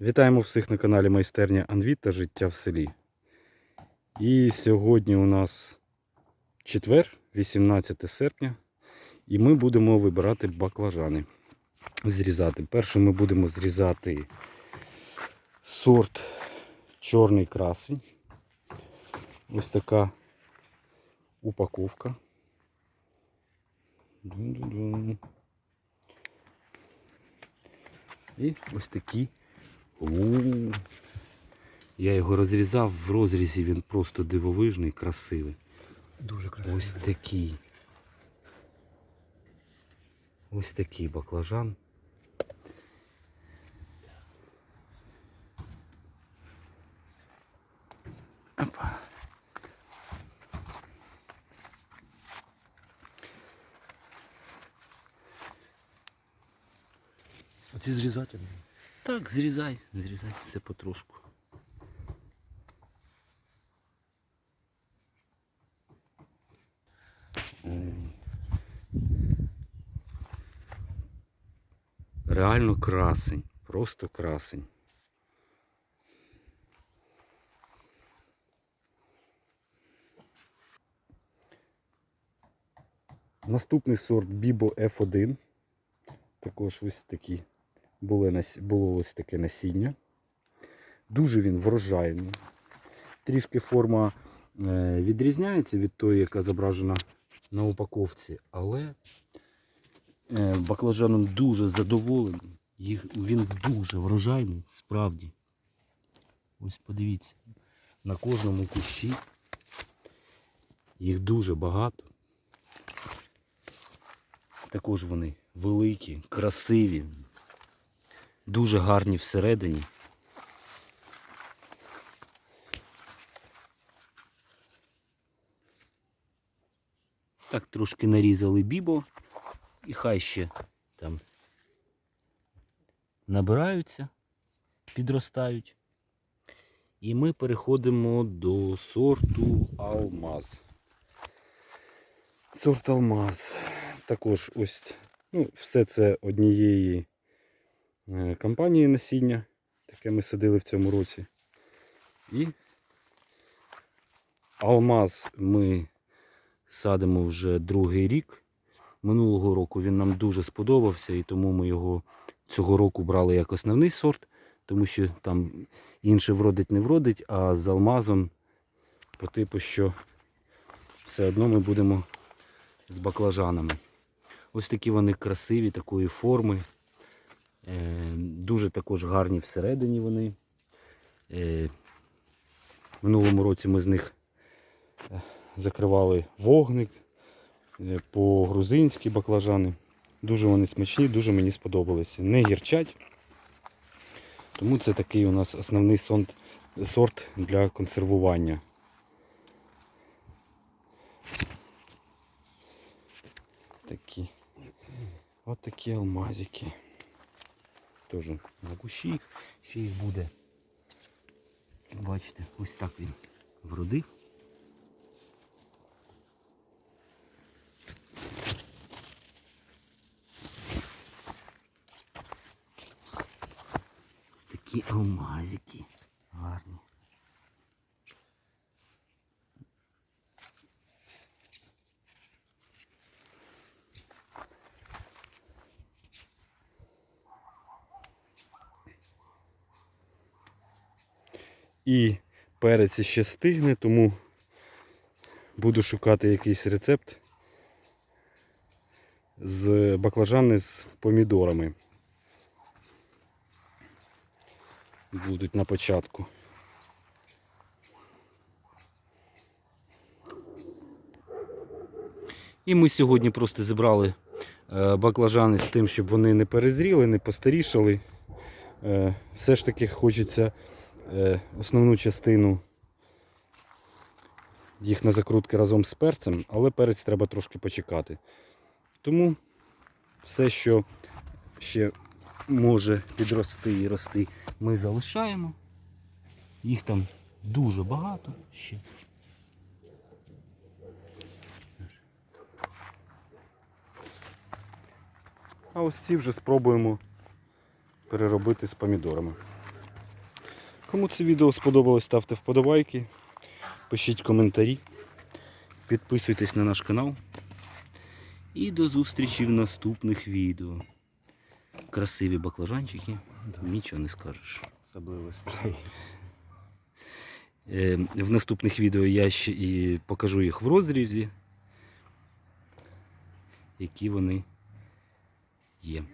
Вітаємо всіх на каналі Майстерня Анвіт та життя в селі. І сьогодні у нас четвер, 18 серпня, і ми будемо вибирати баклажани. Зрізати. Перше ми будемо зрізати сорт чорний красень. Ось така упаковка. І ось такі у Я його розрізав в розрізі, він просто дивовижний, красивий. Дуже красиво. Ось такий. Ось такий баклажан. Опа. А ці зрізати? Так, зрізай, зрізай все потрошку. Реально красень, просто красень. Наступний сорт Bibo F1. Також ось такі були, було ось таке насіння. Дуже він врожайний. Трішки форма е, відрізняється від тої, яка зображена на упаковці, але е, баклажаном дуже задоволений. Він дуже врожайний, справді. Ось подивіться, на кожному кущі їх дуже багато. Також вони великі, красиві, дуже гарні всередині. Так, трошки нарізали бібо і хай ще там набираються, підростають. І ми переходимо до сорту Алмаз. Сорт Алмаз. Також ось ну, все це однієї компанії насіння, таке ми садили в цьому році. І алмаз ми садимо вже другий рік. Минулого року він нам дуже сподобався, і тому ми його цього року брали як основний сорт, тому що там інше вродить не вродить, а з алмазом по типу, що все одно ми будемо з баклажанами. Ось такі вони красиві, такої форми. Е, Дуже також гарні всередині вони. Е, Минулому році ми з них е, закривали вогник е, по-грузинськи баклажани. Дуже вони смачні, дуже мені сподобалися. Не гірчать. Тому це такий у нас основний сорт, для консервування. Такі. От такі алмазики. Теж на кущі, ще їх буде. Бачите, ось так він вродив. Такі алмазики І перець ще стигне, тому буду шукати якийсь рецепт з баклажани з помідорами. Будуть на початку. І ми сьогодні просто зібрали е, баклажани з тим, щоб вони не перезріли, не постарішали. Е, Все ж таки хочеться основну частину їх на закрутки разом з перцем, але перець треба трошки почекати. Тому все, що ще може підрости і рости, ми залишаємо. Їх там дуже багато ще. А ось ці вже спробуємо переробити з помідорами. Кому це відео сподобалось, ставте вподобайки, пишіть коментарі, підписуйтесь на наш канал. І до зустрічі в наступних відео. Красиві баклажанчики, нічого не скажеш. Особливості. Е, В наступних відео я ще і покажу їх в розрізі, які вони є.